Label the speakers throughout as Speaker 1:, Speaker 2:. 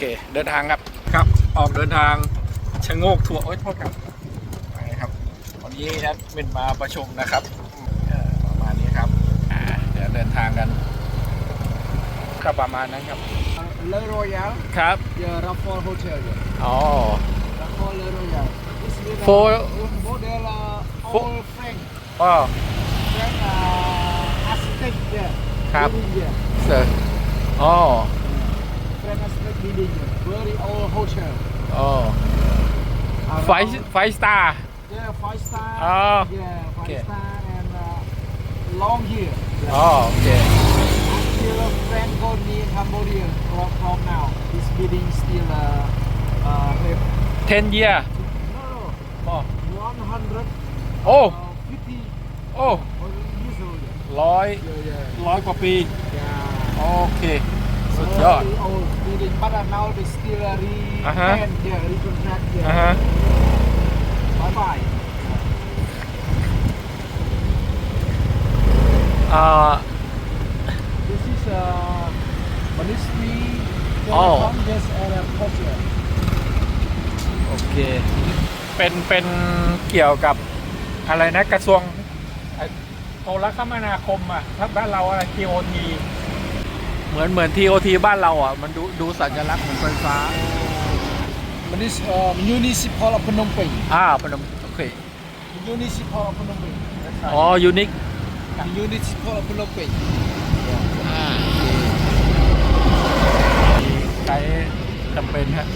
Speaker 1: เค เดินทางครับครับ ออกเดินทางชะโงกทัวร์โอ๊ยโทษครับไปครับ วันนี้แอดมินมาประชุมนะครับเอ่อประมาณนี้ครับอ่าเดี๋ยวเดินทางกันก็ประมาณนั้นครับ
Speaker 2: Le Royal,
Speaker 1: ครับ
Speaker 2: yeah, Raffles Hotel. Yeah.
Speaker 1: อ๋อ
Speaker 2: Raffles Le Royal. This is uh,
Speaker 1: For-
Speaker 2: model uh,
Speaker 1: For-
Speaker 2: all Frank.
Speaker 1: อ๋อ
Speaker 2: Frank uh, Aztec, yeah.
Speaker 1: ครับ
Speaker 2: Building, yeah.
Speaker 1: เสร็จอ๋อ
Speaker 2: Frank Aztec building, yeah. Very old hotel.
Speaker 1: อ๋อ
Speaker 2: Uh,
Speaker 1: ไฟไฟสตาร์
Speaker 2: Yeah, five star.
Speaker 1: Oh.
Speaker 2: Yeah, five
Speaker 1: Okay.
Speaker 2: star and uh, long year.
Speaker 1: อ๋อโอเค
Speaker 2: Until Frank go near Cambodia from, from now. This building still uh, uh, have
Speaker 1: 10 year
Speaker 2: no,
Speaker 1: อ๋อ
Speaker 2: no, 100
Speaker 1: โอ้
Speaker 2: uh, 50
Speaker 1: โอ้
Speaker 2: years old. Yeah.
Speaker 1: ร้อย
Speaker 2: Yeah, yeah.
Speaker 1: ร้อยกว่าปี
Speaker 2: Yeah.
Speaker 1: โอเค สุดยอด
Speaker 2: Very old building, but uh, now they still uh, re
Speaker 1: Uh-huh.
Speaker 2: and, yeah, reconstruct. Yeah.
Speaker 1: อ่าฮะ
Speaker 2: Bye bye.
Speaker 1: อ่า
Speaker 2: This is uh, Ministry
Speaker 1: Oh.
Speaker 2: Telecom, yes, and uh, Portugal.
Speaker 1: โอเค เป็น เป็นเกี่ยวกับอะไรนะกระทรวงไอ้โทรคมนาคมอะถ้าบ้านเราอะไร TOT เหมือนเหมือน TOT บ้านเราอะ มันดูดูสัญลักษณ์เหมือนไฟฟ้า
Speaker 2: Minis, uh, Municipal of Phnom Penh.
Speaker 1: อ่าพนมโอเค
Speaker 2: Municipal of Phnom Penh. That's right.
Speaker 1: อ๋อ ยูนิค
Speaker 2: Municipal of Phnom Penh.
Speaker 1: อ่าใช้จำเป็นฮะ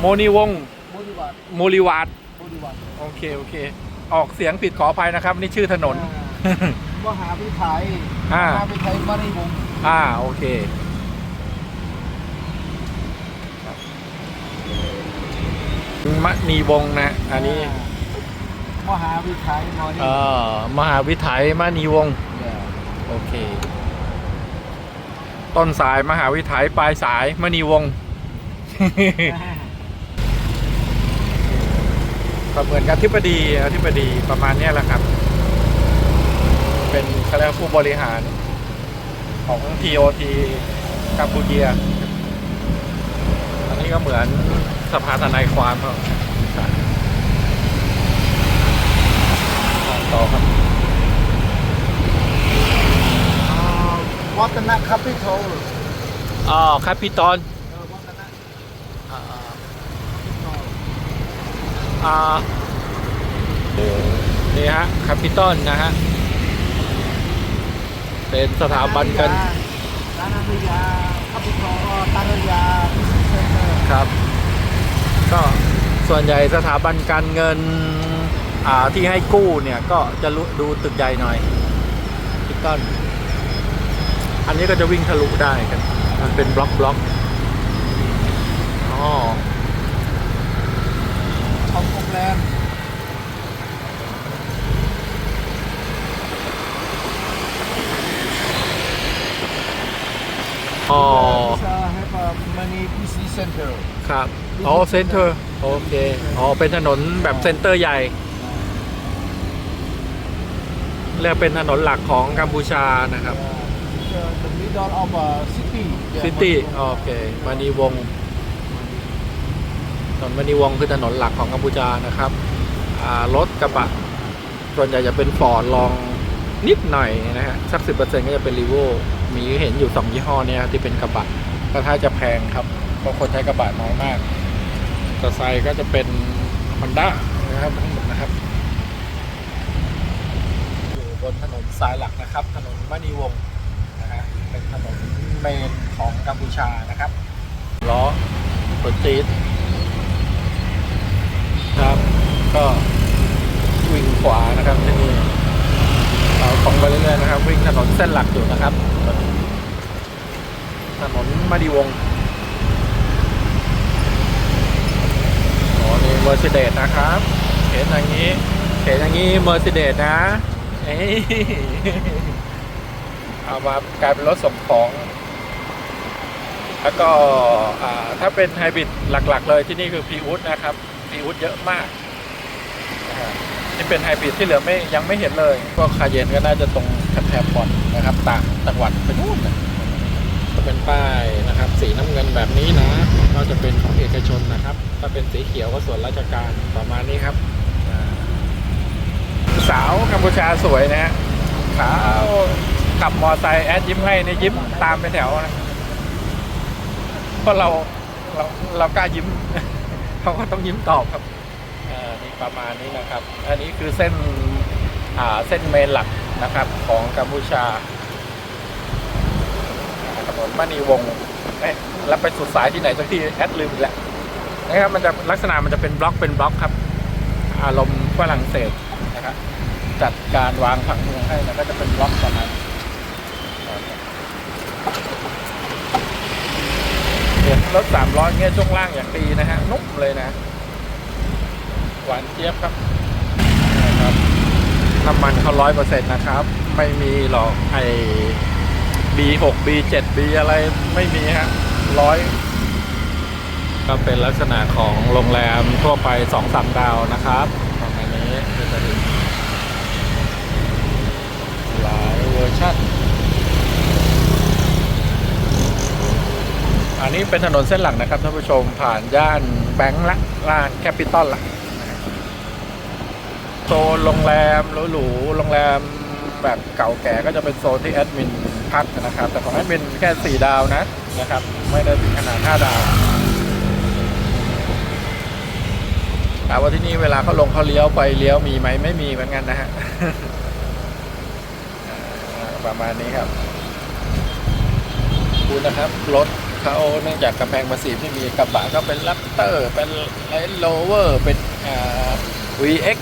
Speaker 1: โมนีวงศ์
Speaker 2: Bolivar.
Speaker 1: โมลิวาด
Speaker 2: Bolivar.
Speaker 1: โอเค โอเค ออกเสียงผิดขออภัยนะครับ นี่ชื่อถนน
Speaker 2: มหาวิทยาลัย
Speaker 1: อ่า ม
Speaker 2: หาวิทยาลัยมณีวงศ์
Speaker 1: อ่าโอเคมณีวงศ์นะ อันนี้
Speaker 2: มหาวิทยาลัยมณี
Speaker 1: เอ่อมหาวิทยาลัยมณีวงศ์
Speaker 2: Yeah.
Speaker 1: โอเค ต้นสายมหาวิทยาลัยปลายสายมณีวงศ์ ก็เหมือนกับทิบดีอธิบดีประมาณเนี้ยแหละครับ เป็นเขาเรียกว่าผู้บริหารของ TOT กัมพูเชียอันนี้ก็เหมือนสภาทนายความเขาต่อครับ
Speaker 2: Uh, วัฒนคาปิทอล
Speaker 1: อ๋อครับพี่ตอน
Speaker 2: วัฒน
Speaker 1: อ่า
Speaker 2: Capital
Speaker 1: อ่านี่ฮะคาปิตอลนะฮะ เป็นสถาบันกัน
Speaker 2: ร้านอาหารยาคาปิทอลตานยาบิสเนสเซ็นเตอร์
Speaker 1: ครับ ก็ส่วนใหญ่สถาบันการเงินอ่าที่ให้กู้เนี่ยก็จะรู้ดูตึกใหญ่หน่อยพิตอนอันนี้ก็จะวิ่งทะลุได้กัน มันเป็นบล็อกบล็อกอ๋อ
Speaker 2: ทองโรงแรม
Speaker 1: อ๋อ
Speaker 2: This, uh, have a many business center
Speaker 1: ครับอ๋อเซ็นเตอร์โอเคอ๋อเป็นถนนแบบเซ็นเตอร์ใหญ่เรียกเป็นถนนหลักของกัมพูชานะครับ
Speaker 2: Uh, the, the middle of a city Yeah,
Speaker 1: ซิตี้
Speaker 2: Manipur.
Speaker 1: โอเคมานีวงศ์ถ นนมานีวงศ์คือถนนหลักของกัมพูชานะครับรถกระบะส่วนใหญ่จะเป็นฟอร์ดลองนิดหน่อยนะฮะสักสิบเปอร์เซ็นต์ก็จะเป็นรีโวมีเห็นอยู่สองยี่ห้อเนี่ยที่เป็นกระบะก็ถ้าจะแพงครับเพราะคนใช้กระบะน้อยมากต่อไซก็จะเป็นฮอนด้านะครับทั้งหมดนะครับ อยู่บนถนนสายหลักนะครับ ถนนมณีวงศ์นะฮะเป็นถนนเมนของกัมพูชานะครับล้อรถจี๊ด ครับ ก็วิ่งขวานะครับที่นี่เราตรงไปเรื่อยๆนะครับ วิ่งถนนเส้นหลักอยู่นะครับ ถนนมณีวงอ๋อนี่เมอร์เซเดสนะครับ เห็นอย่างนี้ เห็นอย่างนี้เมอร์เซเดสนะเอ้เอามากลายเป็นรถส่งของ แล้วก็ถ้าเป็นไฮบริดหลัก ๆ เลยที่นี่คือพีอุดนะครับ พีอุดเยอะมากนี่เป็นไฮบริดที่เหลือไม่ยังไม่เห็นเลยพวกคาเยนก็น่าจะตรงแถบๆก่อนนะครับต่างจังหวัดไปนู่นนะก็เป็นป้ายนะครับ สีน้ำเงินแบบนี้นะ ก็จะเป็นของเอกชนนะครับ ถ้าเป็นสีเขียวก็ส่วนราชการประมาณนี้ครับ สาวกัมพูชาสวยนะฮะขาวขับมอไซค์แอดยิ้มให้นี่ยิ้มตามเป็นแถวนะเพราะเราเราเรากล้ายิ้ม เขาก็ต้องยิ้มตอบครับนี่ประมาณนี้นะครับ อันนี้คือเส้นเส้นเมนหลักนะครับของกัมพูชาถนนมณีวงแล้วไปสุดสายที่ไหนสักที่แอดลืมอีกแล้วนะครับมันจะลักษณะมันจะเป็นบล็อกเป็นบล็อกครับ อารมณ์ฝรั่งเศสนะครับจัดการวางผังเมืองให้แล้วก็จะเป็นบล็อกประมาณเห็นรถสามล้อเงี้ยช่วงล่างอย่างดีนะฮะนุ่ม เลยนะ หวานเจี๊ยบครับนะครับน้ำมันเขาร้อยเปอร์เซ็นต์นะครับ ไม่มีหรอกไอ้ B6 B7 B อะไรไม่มีฮะร้อยก็เป็นลักษณะของโรงแรมทั่วไปสองสามดาวนะครับประมาณนี้ก็จะเห็นหลายเวอร์ชันอันนี้เป็นถนนเส้นหลักนะครับท่านผู้ชมผ่านย่าน บงค์ละร้านแคปิตอลละโซนโรงแรมหรูๆโรงแรมแบบเก่าแก่ก็จะเป็นโซนที่แอดมินพักนะครับ แต่ของแอดมินแค่ 4 ดาวนะนะครับ ไม่ได้ถึงขนาด 5 ดาวถามว่าที่นี่เวลาเขาลงเขาเลี้ยวไปเลี้ยวมีไหมไม่มีเหมือนกันนะฮะประมาณนี้ครับ คุณนะครับรถ เขาเนื่องจากกำแพงภาษีที่มีกระบะก็เป็นลัปเตอร์ เป็นไลท์โลเวอร์ เป็นอ่า VX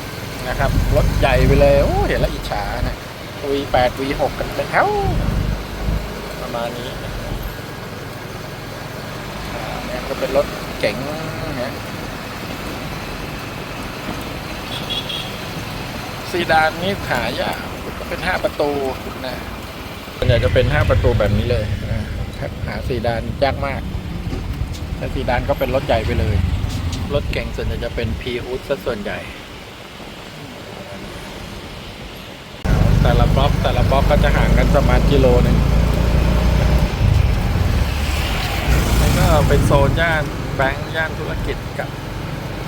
Speaker 1: นะครับรถใหญ่ไปเลยโอ้เห็นแล้วอิจฉานะ V8 V6 กันเป็นแถวประมาณนี้นี่ก็เป็นรถเก๋งนะซีดานนี่หายากก็เป็น5ประตูนะส่วนใหญ่จะเป็น5ประตูแบบนี้เลยนะ ครับหาซีดานยากมากถ้าซีดานก็เป็นรถใหญ่ไปเลย รถเก๋งส่วนใหญ่จะเป็น p ีอุซะส่วนใหญ่ แต่ละบล็อกแต่ละบล็อกก็จะห่างกันประมาณกิโลหนึงนี่ก็เป็นโซนย่านแบงค์ย่านธุรกิจกับ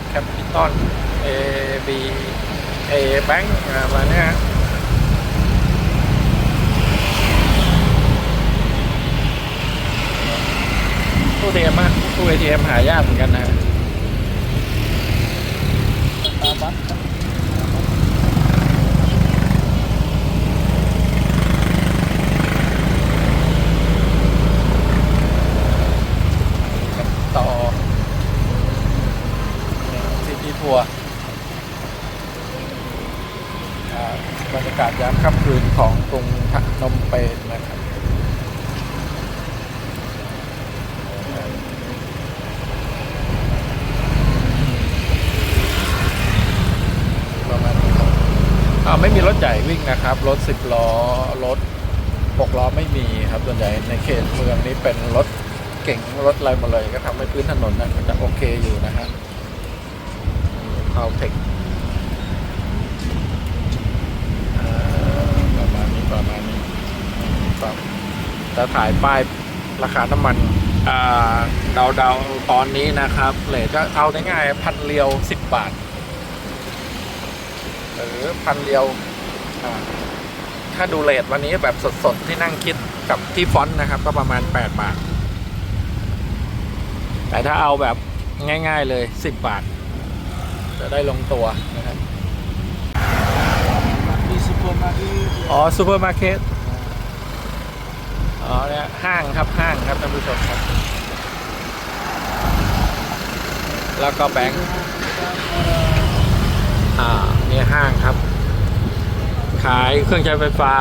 Speaker 1: แคปิตอล A B A แบงค์ประมาณเนี้ยฮะ ตู้เอทียมากตู้ ATM หายากเหมือนกันนะต่อซิตี้ทัวร์บรรยากาศยามค่ำคืนของกรุงพนมเปญนะครับประมาณนี้ครับ อ่าไม่มีรถใหญ่วิ่งนะครับ รถสิบล้อ รถหกล้อไม่มีครับส่วนใหญ่ในเขตเมืองนี้เป็นรถเก่งรถอะไรหมาเลยก็ทำให้พื้นถนนนั้นมันจะโอเคอยู่นะฮะเข้าเทคประมาณนี้ประมาณนี้ครับจะถ่ายป้ายราคาน้ำมันเดาเดาๆตอนนี้นะครับเลทก็เอาง่ายๆพันเรียวสิบบาท หรือพันเรียวอ่าถ้าดูเลทวันนี้แบบสดๆ ที่นั่งคิดกับที่ฟอนต์นะครับ ก็ประมาณ 8 บาท แต่ถ้าเอาแบบง่ายๆเลย 10 บาท จะได้ลงตัวนะครับ
Speaker 2: di supermarket
Speaker 1: อ๋อซูเปอร์มาร์เก็ตอ๋อเนี่ยห้างครับห้างครับท่านผู้ชมครับ แล้วก็แบงค์อ่าเนี่ห้างครับ ขายเครื่องใช้ไฟฟ้า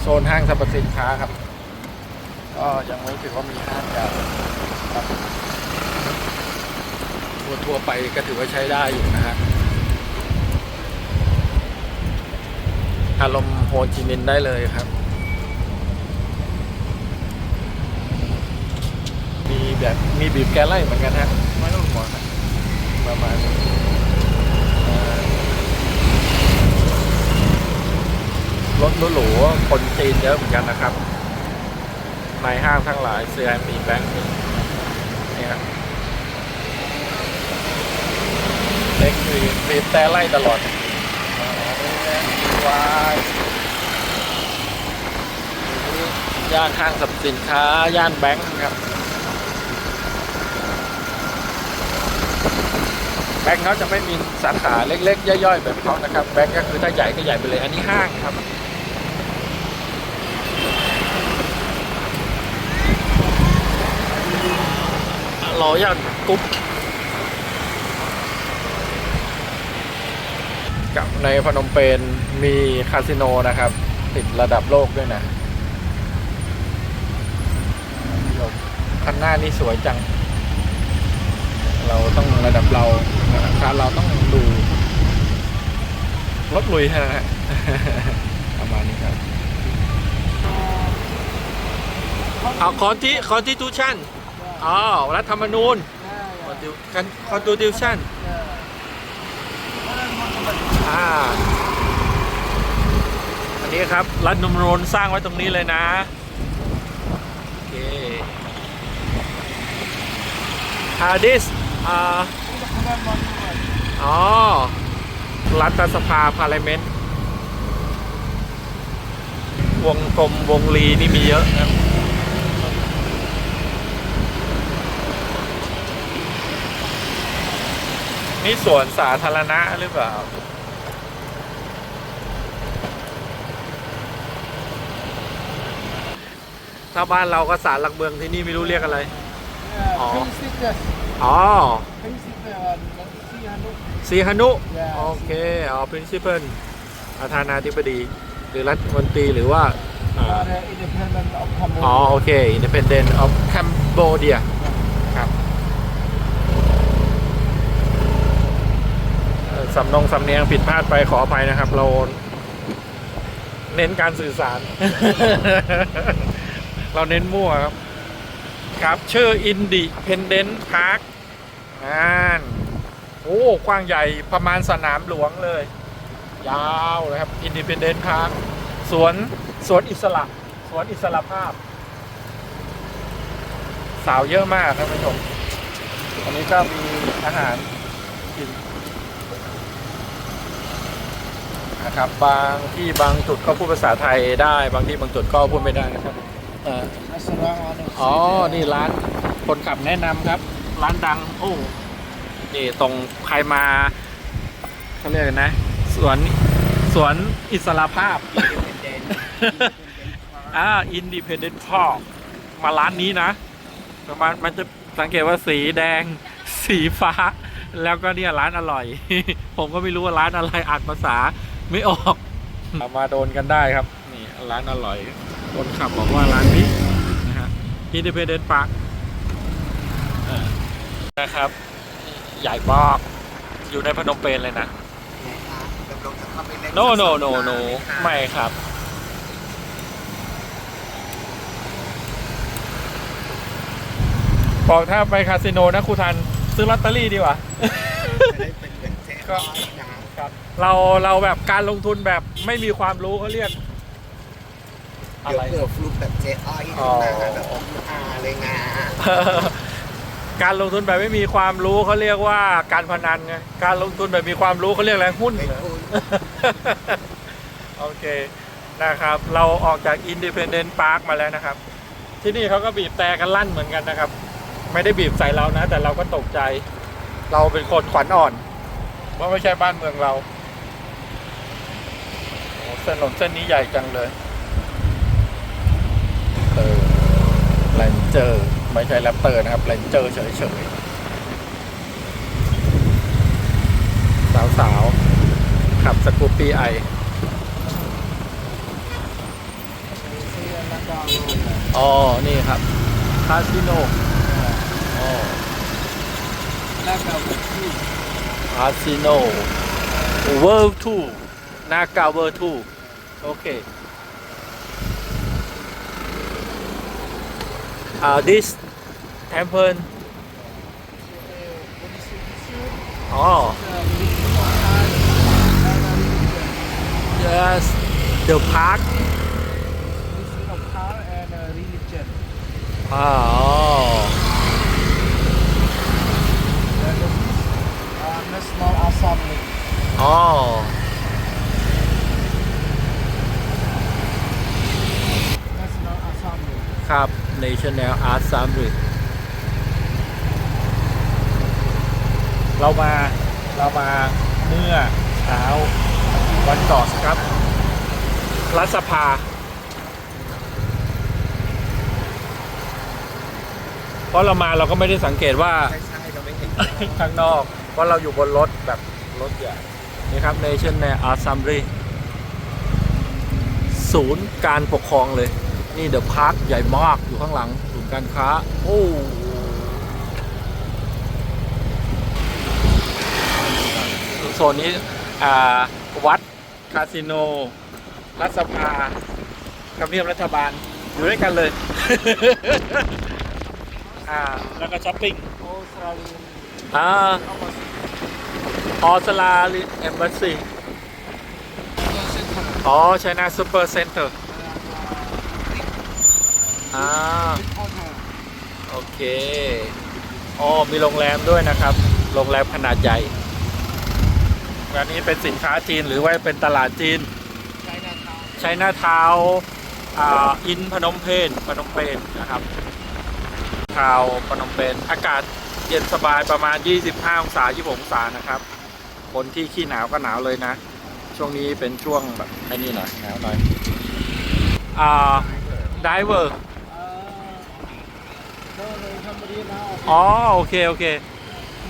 Speaker 1: โซนห้างสรรพสินค้าครับ ก็ยังไม่ถือว่ามีห้างใหญ่ครับทั่วๆไปก็ถือว่าใช้ได้อยู่นะฮะอารมณ์โฮจิมินห์ได้เลยครับ มีแบบมีบีบแกไล่เหมือนกันฮะ ไม่ต้องห่วงครับ ประมาณรถหรูๆคนจีนเยอะเหมือนกันนะครับ ในห้างทั้งหลาย CIMB Bank นี่ครับเล็กคือบีบแต่ไล่ตลอดวายย่านห้างสรรพสินค้า ย่านแบงค์ครับ แบ งค์เขาจะไม่มีสาขาเล็ก ๆ ย่อยๆแบบเขานะครับแบงค์ก็คือถ้าใหญ่ก็ใหญ่ไปเลย อันนี้ห้างครับรอยันกรุ๊ปกับในพนมเปญมีคาสิโนนะครับ ติดระดับโลกด้วยนะคันหน้านี่สวยจัง เราต้องระดับเรา ถ้าเราต้องดูรถลุยฮะประมาณนี้ครับเอาคอนที่คอนที่ทูชันอ๋อรัฐธรรมนูญ
Speaker 2: Yeah,
Speaker 1: กันคอนตูดิวชันอ่าอันนี้ครับ รัฐธรรมนูญสร้างไว้ตรงนี้เลยนะโอเคอ่า this อ่า อ๋อ รัฐสภาพาร์เลเมนต์ วงกลมวงลีนี่มีเยอะนะนี่สวนสาธารณะหรือเปล่า ถ้าบ้านเราก็สารหลักเมืองที่นี่ไม่รู้เรียกอะไร
Speaker 2: Yeah,
Speaker 1: Oh.
Speaker 2: Prinsipes.
Speaker 1: อ๋อ สีหนุ
Speaker 2: Yeah.
Speaker 1: โอเคอ๋อ principal ประธานาธิบดี หรือรัฐมนตรีหรือว่าอ่า
Speaker 2: Var det independent of Cambodia.
Speaker 1: อ๋อโอเค Independent of Cambodia ครับเอ่อสำนงสำเนียงผิดพลาดไปขออภัยนะครับ เรา เน้นการสื่อสาร เราเน้นมั่วครับ ครับชื่อ Independent Park อ่าน โอ้กว้างใหญ่ประมาณสนามหลวงเลย ยาวนะครับ Independent Park สวนสวนอิสระสวนอิสระภาพ สาวเยอะมากครับท่านผู้ชมอันนี้ก็มีอาหารกินนะครับบางที่บางจุดก็พูดภาษาไทยได้ บางที่บางจุดก็พูดไม่ได้นะครับเอ่อ
Speaker 2: Restaurang ano.
Speaker 1: อ๋อ นี่ร้านคนขับแนะนำครับ ร้านดัง โอ้ นี่ตรงใครมาเขาเรียกนะ สวนสวนอิสระภาพ อ่า Independent Park มาร้านนี้นะประมาณมันจะสังเกตว่าสีแดง สีฟ้า แล้วก็เนี่ยร้านอร่อย ผมก็ไม่รู้ว่าร้านอะไรอ่านภาษาไม่ออกมาโดนกันได้ครับ นี่ร้านอร่อย คนขับบอกว่าร้านนี้นะฮะ Independent Park อ่านะครับ ใหญ่มากอยู่ในพนมเปญเลยนะ
Speaker 3: ดำรงจะเข้าไปเล่น
Speaker 1: no no no no ไม่ครับ บอกถ้าไปคาสิโนนะครูทัน ซื้อลอตเตอรี่ดีกว่า
Speaker 3: จะได้เป็นเหมือนเจ๊อ้อยนะครับ
Speaker 1: เราเราแบบการลงทุนแบบไม่มีความรู้เขาเรียก อะ
Speaker 3: เดี๋ยว
Speaker 1: ไร
Speaker 3: เผื่อฟลุกแบบเจ๊อ้อย
Speaker 1: อ๋อ
Speaker 3: ขึ้นมาแบบอาเลยไง
Speaker 1: การลงทุนแบบไม่มีความรู้เขาเรียกว่าการพนันไงการลงทุนแบบมีความรู้เขาเรียกอะไรหุ้น
Speaker 3: เห
Speaker 1: รอ โอเคนะครับ เราออกจาก Independent Park มาแล้วนะครับ ที่นี่เขาก็บีบแต่กันลั่นเหมือนกันนะครับ ไม่ได้บีบใส่เรานะ แต่เราก็ตกใจ เราเป็นคนขวัญอ่อนว่าไม่ใช่บ้านเมืองเราโอ้ถนนเส้นนี้ใหญ่จังเลย เออแลนเจอร์ ไม่ใช่แรปเตอร์นะครับแลนเจอร์เฉยๆ สาวๆ ขับสกูปปี้ไออ๋อ นี่ครับคาสิโนอ๋อ
Speaker 2: Nagano.
Speaker 1: คาสิโนเวิร์ทูนากาเวิร์ทูโอเค อ่า this temple อ๋อ yes The Park
Speaker 2: Museum of Car and uh, Religion
Speaker 1: อ๋อ
Speaker 2: and this is uh, National Assembly
Speaker 1: อ๋อ
Speaker 2: National Assembly
Speaker 1: ครับ National Art Summit เรามาเรามาเมื่อเช้าวันก่อนครับรัฐสภา เพราะเรามาเราก็ไม่ได้สังเกตว่า
Speaker 3: ใช่ใช่เราไม่เห็น
Speaker 1: ข้างนอก เพราะเราอยู่บนรถแบบรถใหญ่นี่ครับ National Assembly ศูนย์การปกครองเลย นี่เดอะพาร์คใหญ่มากอยู่ข้างหลังศูนย์การค้า โอ้โซนนี้อ่าวัด คาสิโน รัฐสภาทำเนียบรัฐบาล อยู่ด้วยกันเลย อ่า แล้วก็ช้อปปิ้ง
Speaker 2: Australian
Speaker 1: อ่า
Speaker 2: Embassy
Speaker 1: ออสลาเอมบ s ซี
Speaker 2: Center
Speaker 1: อ๋อไชน่าซูเปอร์เซ็นเตอร์
Speaker 2: and
Speaker 1: อ่าโอเคอ๋อมีโรงแรมด้วยนะครับ โรงแรมขนาดใหญ่อันนี้เป็นสินค้าจีนหรือว่าเป็นตลาดจีน
Speaker 2: Chinatown
Speaker 1: ไชน่าทาวอ่าอินพนมเพญพนมเปญนะครับทาวพนมเปญอากาศเย็นสบายประมาณ 25 องศา 26 องศานะครับ คนที่ขี้หนาวก็หนาวเลยนะ ช่วงนี้เป็นช่วงแบบไอ้นี่หน่อยหนาวหน่อยอ่าไดเวอร์
Speaker 2: Uh, no, no, somebody now.
Speaker 1: อ๋อโอเคโอเค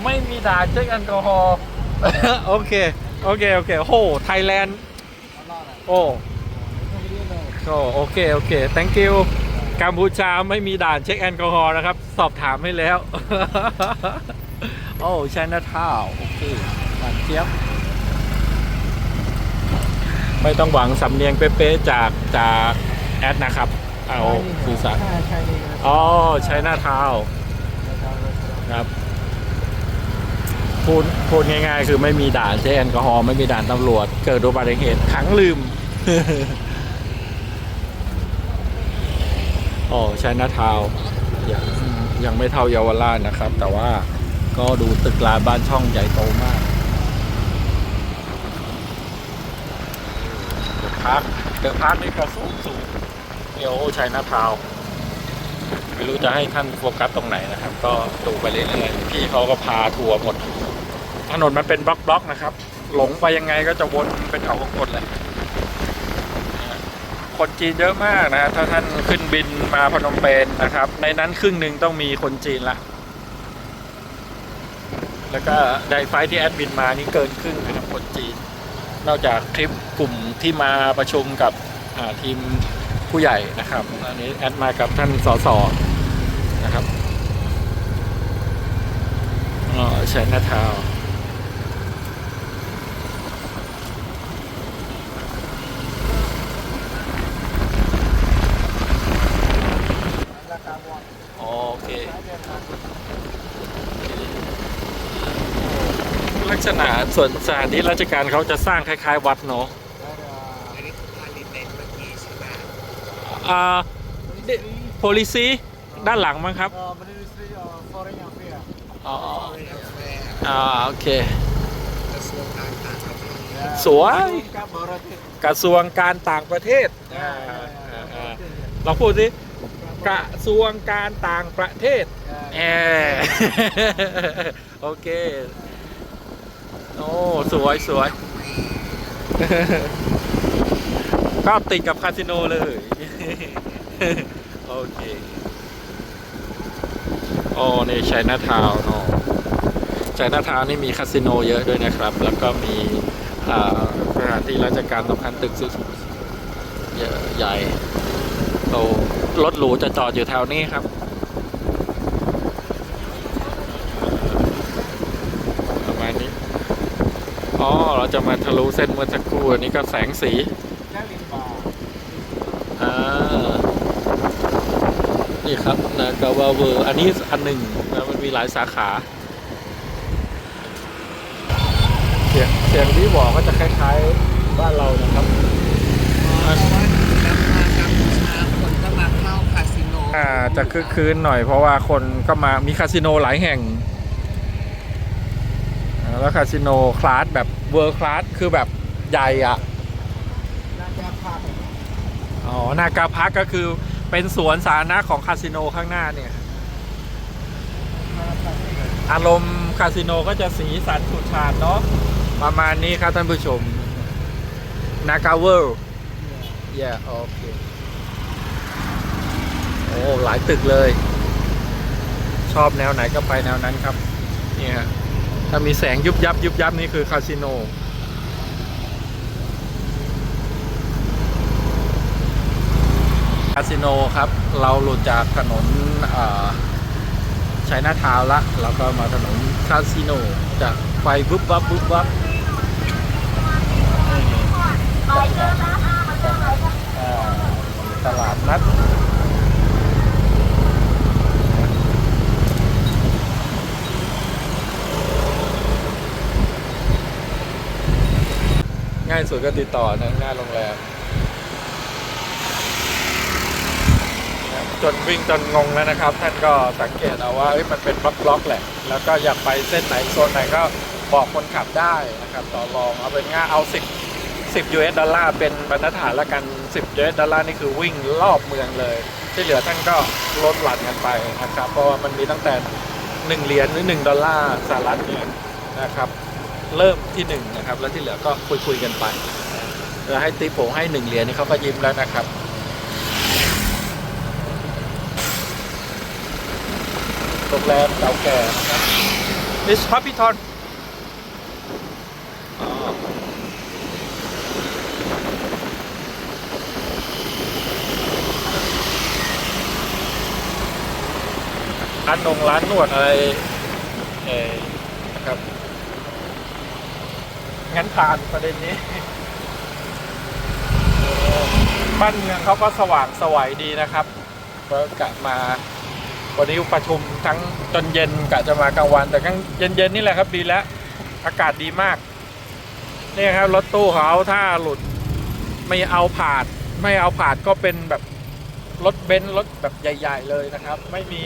Speaker 1: ไม่มีด่านเช็คแอลกอฮอล์ โอเคโอเคโอเคโหไทยแลนด์โอ้โอ้โอเคโอเค thank you กัมพูชาไม่มีด่านเช็คแอลกอฮอล์นะครับ สอบถามให้แล้ว โอ้ชนะท่าวโอเคหวานเจี๊ยบไม่ต้องหวังสำเนียงเป๊ะๆจากจากแอดนะครับ เอาสื่อสาร
Speaker 2: Chinese.
Speaker 1: อ๋อใช้หน้าเท้าครับพูดพูดง่ายๆ คือไม่มีด่านเช็คแอลกอฮอล์ไม่มีด่านตำรวจ เกิดอุบัติเหตุขังลืมโอ้ใช้หน้าเท้ายังยังไม่เท่าเยาวราชนะครับ แต่ว่าก็ดูตึกรามบ้านช่องใหญ่โตมากเดอะพาร์คเดอะพาร์คนี่ก็สูงสูง เดียวใช้หน้าเท้าไม่รู้จะให้ท่านโฟกัสตรงไหนนะครับ ก็ดูไปเรื่อยๆพี่เขาก็พาทัวร์หมด ถนนมันเป็นบล็อกๆนะครับ หลงไปยังไงก็จะวนเป็นเขาวงกตเลยคนจีนเยอะมากนะถ้าท่านขึ้นบินมาพนมเปญนะครับ ในนั้นครึ่งหนึ่งต้องมีคนจีนละแล้วก็ไดไฟที่แอดบินมานี่เกินครึ่งเป็นคนจีน นอกจากทริปกลุ่มที่มาประชุมกับทีม ผู้ใหญ่นะครับอันนี้แอดมากับท่านสสนะครับอ๋อใช้หน้าเท้าโอเค ลักษณะส่วนสถานที่ราชการเขาจะสร้างคล้าย ๆ วัดเนาะ
Speaker 3: อันนี้คือพาลิเมนต์เมื่อกี้ใช่ไหม
Speaker 1: อ่า policy ด้านหลังมั้งครับ
Speaker 2: Uh, Ministry of Foreign Affairs.
Speaker 1: อ๋อ
Speaker 3: แม่
Speaker 1: อ่า โอเค
Speaker 3: กระทรวงการต่างประเทศ
Speaker 2: Yeah.
Speaker 1: สวย
Speaker 2: Kap Bharat.
Speaker 1: กระทรวงการต่างประเทศอ่า
Speaker 2: Yeah,
Speaker 1: อ่า
Speaker 2: yeah,
Speaker 1: อ่า
Speaker 2: yeah.
Speaker 1: ลองพูดสิ กระทรวงการต่างประเทศ แอ
Speaker 2: Yeah.
Speaker 1: ร์โอเค โอ้ สวยสวย ก็ติดกับคาสิโนเลย โอเคโอ้ในชัยนาทาวน์เนาะชัยนาทาวน์นี่มีคาสิโนเยอะด้วยนะครับ แล้วก็มีสถานที่ราชการสำคัญตึกสุดเยอะใหญ่โตรถหรูจะจอดอยู่แถวนี้ครับประมาณนี้อ๋อเราจะมาทะลุเส้นเมื่อสักครู่อันนี้ก็แสงสีี่ครับนากาวาเวอร์อันนี้อันหนึ่งนะมันมีหลายสาขา เสียงเสียงที่บอกก็จะคล้ายๆบ้านเรานะครับอ่าจะคึกคืนหน่อยเพราะว่าคนก็มามีคาสิโนหลายแห่ง แล้วคาสิโนคลาสแบบเวอร์คลาสคือแบบใหญ่อะ อ๋อ นากาพักก็คือ เป็นสวนสาธารณะของคาสิโนข้างหน้าเนี่ยอารมณ์คาสิโนก็จะสีสันฉูดฉาดเนาะประมาณนี้ครับท่านผู้ชมนากาเวิลด์ yeah โอเคโอ้หลายตึกเลย ชอบแนวไหนก็ไปแนวนั้นครับ เนี่ฮะถ้ามีแสงยุบยับยุบยับนี่คือคาสิโน คาสิโนครับ เราหลุดจากถนนชัยนาทาวละแล้วก็มาถนนคาสิโนจะไฟบุบวับบุบวับตลาดนัดง่ายสุดก็ติดต่อนะหน้าโรงแรมนะครับ จนวิ่งจนงงแล้วนะครับ ท่านก็สังเกตเอาว่ามันเป็นบล็อกๆแหละ แล้วก็อยากไปเส้นไหนโซนไหนก็บอกคนขับได้นะครับ ต่อรองเอาเป็นง่ายเอา 10 10 US ดอลลาร์เป็นบรรทัดฐานละกัน 10 US ดอลลาร์นี่คือวิ่งรอบเมืองเลย ที่เหลือท่านก็ลดหลั่นกันไปนะครับ เพราะว่ามันมีตั้งแต่ 1 เหรียญหรือ 1 ดอลลาร์สหรัฐเนี่ยนะครับ เริ่มที่หนึ่งนะครับ แล้วที่เหลือก็คุยคุยๆกันไปเพื่อให้ติปผให้หนึ่งเหรียญนี่เขาก็ยิ้มแล้วนะครับ โรงแรมเก่าแก่นะครับ This Happy t o n ร้านนงร้านนวดอะไรเออนะครับ งั้นผ่านประเด็นนี้ บ้านเมืองเขาก็สว่างสวัยดีนะครับ ก็กะมา วันนี้ประชุมทั้งจนเย็นกะจะมากลางวัน แต่กลางเย็นๆนี่แหละครับดีแล้ว อากาศดีมาก นี่ครับรถตู้เขาถ้าหลุดไม่เอาผาด ไม่เอาผาดก็เป็นแบบรถเบนซ์รถแบบใหญ่ ๆ เลยนะครับ ไม่มี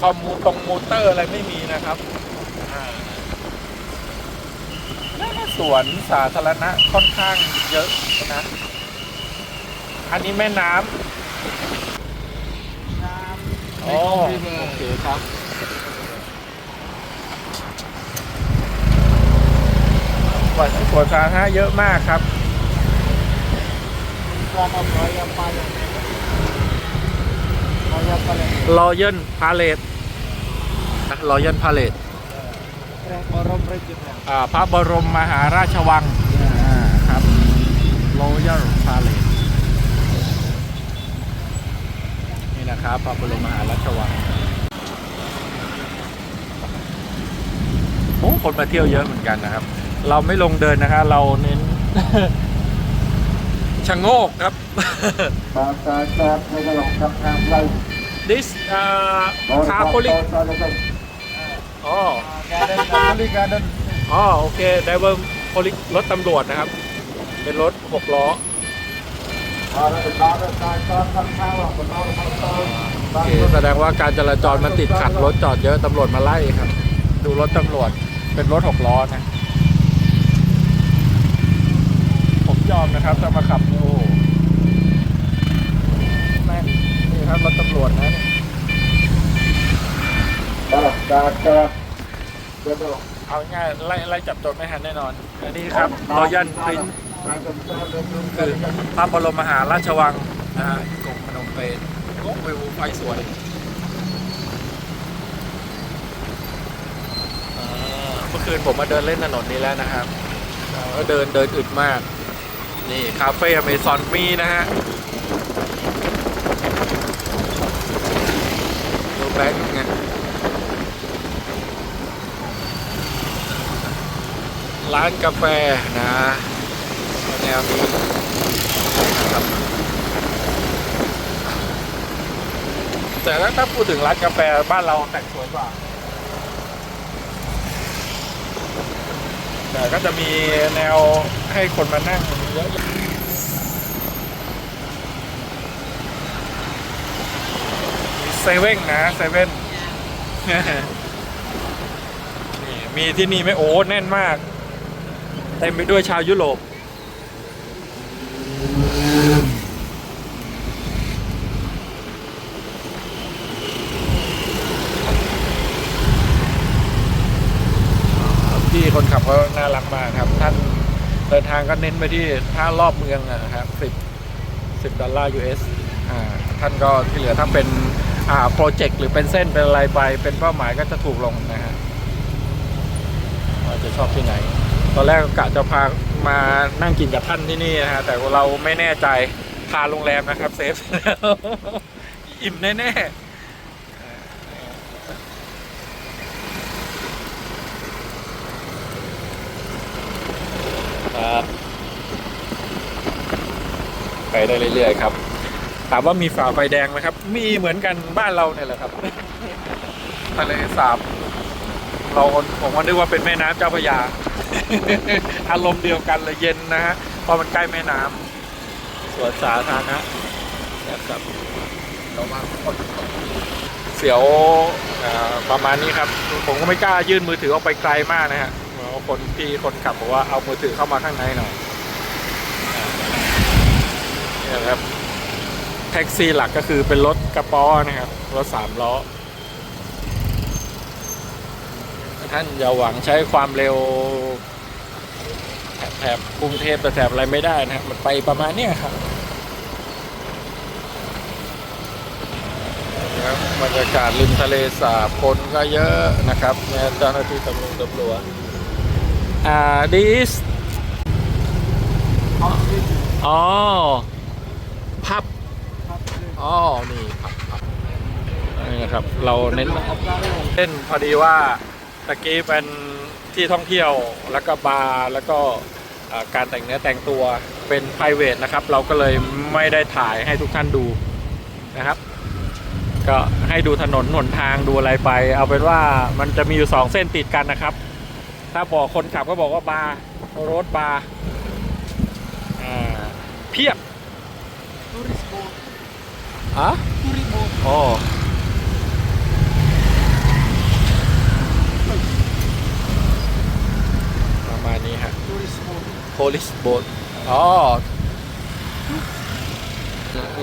Speaker 1: คอมมูตรงมูเตอร์อะไรไม่มีนะครับอ่าสวนสาธารณะค่อนข้างเยอะนะ อันนี้แม่น้ำ อ๋อ
Speaker 2: ในคลองริเวอ
Speaker 1: โอ
Speaker 2: ร์
Speaker 1: เคครับสวนสวนสาธารณะเยอะมากครับ
Speaker 2: Sama Raya Paling Raya Paling
Speaker 1: รอยัลพาเลตรอยัลพาเลต
Speaker 2: Keren Orom Regional
Speaker 1: พระบรมมหาราชวังอ่าครับรอยัลพาเลต นะครับพระบรมมหาราชวังโอ้คนมาเที่ยวเยอะเหมือนกันนะครับ เราไม่ลงเดินนะครับเราเน้นชะโงกครับ
Speaker 2: Bahasa Arab Negara Kapang Laut
Speaker 1: this uh Catholic อ๋อ
Speaker 2: Garden Catholic Garden
Speaker 1: อ๋อโอเค ไดเวอร์โพลิรถตำรวจนะครับ เป็นรถหกล้อ แสดงว่าการจราจรมันติดขัดรถจอดเยอะตำรวจมาไล่ครับ ดูรถตำรวจเป็นรถหกล้อนะ ผมยอมนะครับจะมาขับโอ้โหแม่นี่ครับรถตำรวจนะเนี่ย
Speaker 2: Dalam Kaitan Betul
Speaker 1: เอาง่ายไล่ไล่จับโจรไม่ทันแน่นอน อันนี้ครับรอยันพริน คือพระบรมมหาราชวังนะฮะกรุงพนมเปญโอ้วิวไฟสวยเมื่อคืนผมมาเดินเล่นถนนนี้แล้วนะครับก็เดินเดินอึดมาก นี่คาเฟ่อเมซอนมีนะฮะดูแบงค์ไงร้านกาแฟนะ แนวนี้นะครับแต่ถ้าถ้าพูดถึงร้านกาแฟบ้านเราแต่งสวยกว่า แต่ก็จะมีแนวให้คนมานั่งเยอะแยะมีเว่นนะเซเว่นนี่มีที่นี่ไหม่โอ้แน่นมาก เต็มไปด้วยชาวยุโรป พี่คนขับ ก็น่ารักมากครับ ท่านเดินทางก็เน้นไปที่ถ้ารอบเมืองนะครับสิบสิบดอลลาร์ US อ่าท่านก็ที่เหลือถ้าเป็นอ่าโปรเจกต์หรือเป็นเส้นเป็นอะไรไป เป็นเป้าหมายก็จะถูกลงนะฮะว่าจะชอบที่ไหน ตอนแรกกะจะพามานั่งกินกับท่านที่นี่นะฮะแต่เราไม่แน่ใจพาโรงแรมนะครับเซฟอิ่มแน่ๆ ครับ ไปได้เรื่อยๆครับ ถามว่ามีฝ่าไฟแดงไหมครับ มีเหมือนกันบ้านเราเนี่ยแหละครับ ทะเลสาบ เราผมก็นึกว่าเป็นแม่น้ำเจ้าพระยา อารมณ์เดียวกันเลยเย็นนะฮะเพราะมันใกล้แม่น้ำสวนสาธารณะนะครับ
Speaker 3: ระวังคน
Speaker 1: เสียวประมาณนี้ครับ ผมก็ไม่กล้ายื่นมือถือออกไปไกลมากนะฮะ คนพี่คนขับบอกว่าเอามือถือเข้ามาข้างในหน่อยเนี่ยครับแท็กซี่หลักก็คือเป็นรถกระป๋อนะครับรถสามล้อท่านอย่าหวังใช้ความเร็วแถบกรุงเทพแต่แถบอะไรไม่ได้นะครับมันไปประมาณเนี้ยครับนะครับบรรยากาศริมทะเลสาบคนก็เยอะนะครับนายเจ้าหน้าที่ตำรวจตำรวจ อ่า this อ๋อพับอ๋อนี่พับพับนี่นะครับ เราเน้นเล่นพอดีว่าตะกี้เป็นที่ท่องเที่ยวแล้วก็บาร์แล้วก็การแต่งเนื้อแต่งตัวเป็น p r i v a t นะครับ เราก็เลยไม่ได้ถ่ายให้ทุกท่านดูนะครับ ก็ให้ดูถนนหนทางดูอะไรไป เอาเป็นว่ามันจะมีอยู่สองเส้นติดกันนะครับ ถ้าบอกคนขับก็บอกว่าบาร์รถบาร์อ่าเพียบ
Speaker 2: Tourist boat.
Speaker 1: อะ
Speaker 2: Tourist boat.
Speaker 1: อ๋อประมาณนี้ฮะ
Speaker 2: Tourist boat.
Speaker 1: police boat อ๋อ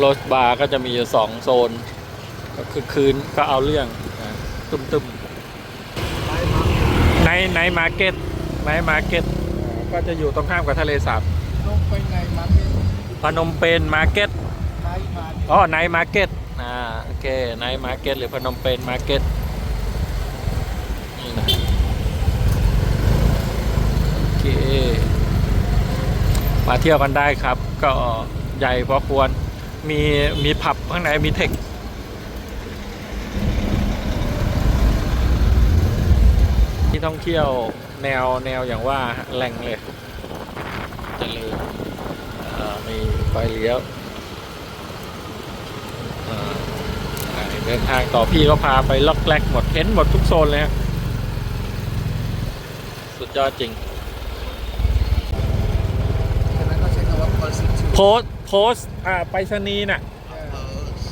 Speaker 1: รถบาร์ก็จะมีอยู่สองโซน ก็คือคืนก็เอาเรื่องนะตุ้มตุ้ม ในในมาร์เก็ตในมาร์เก็ตก็จะอยู่ตรงข้ามกับทะเลสาบ
Speaker 2: Nung pa yung night market.
Speaker 1: พนมเปญมาร์เก็ต
Speaker 2: Night market.
Speaker 1: อ๋อไนมาร์เก็ตอ่าโอเคไนมาร์เก็ตหรือพนมเปญมาร์เก็ตนี่นะโอเคมาเที่ยวกันได้ครับ ก็ใหญ่พอควรมีมีผับข้างในมีเทค ที่ท่องเที่ยวแนวแนวอย่างว่าแหล่งเลยเจะเลยอ่ามีไฟเลี้ยวอ่าอ่าเดินทางต่อพี่ก็พาไปล็อกแรกหมดเห็นหมดทุกโซนเลยฮะสุดยอดจริง
Speaker 3: ฉะนั้นก็ใช้คำว่า positive
Speaker 1: โพสต์โพสต์อ่าไปรษณีย์น่ะ
Speaker 3: post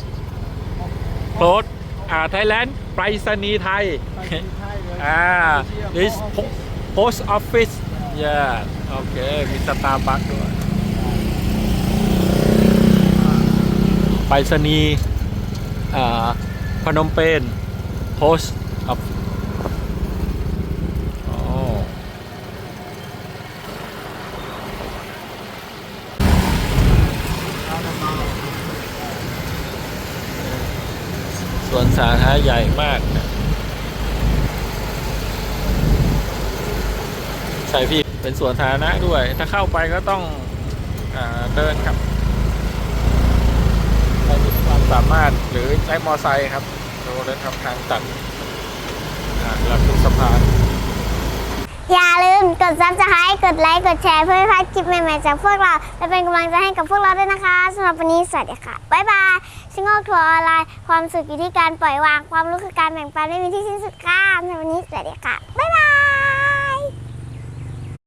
Speaker 1: โพสต์อ่าไทยแลนด์ไปรษณีย์ไทย
Speaker 2: ไปที่ไทยเลย
Speaker 1: อ่า this po- post office yeah โอเคมีสตาร์บัคด้วยไปรษณีย์พนมเปญ post of สวนสาธารณะใหญ่มากนะใช่พี่เป็นสวนสาธารณะด้วย ถ้าเข้าไปก็ต้องอเดินครับใครมีความสามารถหรือใช้มอไซค์ครับเราเดินทำทางตัดอ่าแล้วขึ้นสะพาน
Speaker 4: อย่าลืมกดซับสไครต์กดไลค์กดแชร์เพื่อไม่พลาดคลิปใหม่ๆจากพวกเรา และเป็นกำลังใจให้กับพวกเราด้วยนะคะสำหรับวันนี้สวัสดีค่ะ บ๊ายบายชิงโง่ทัวร์ออนไลน์ ความสุขอยู่ที่การปล่อยวาง ความรู้คือการแบ่งปันไม่มีที่สิ้นสุดค่ะสำหรับวันนี้สวัสดีค่ะ บ๊ายบาย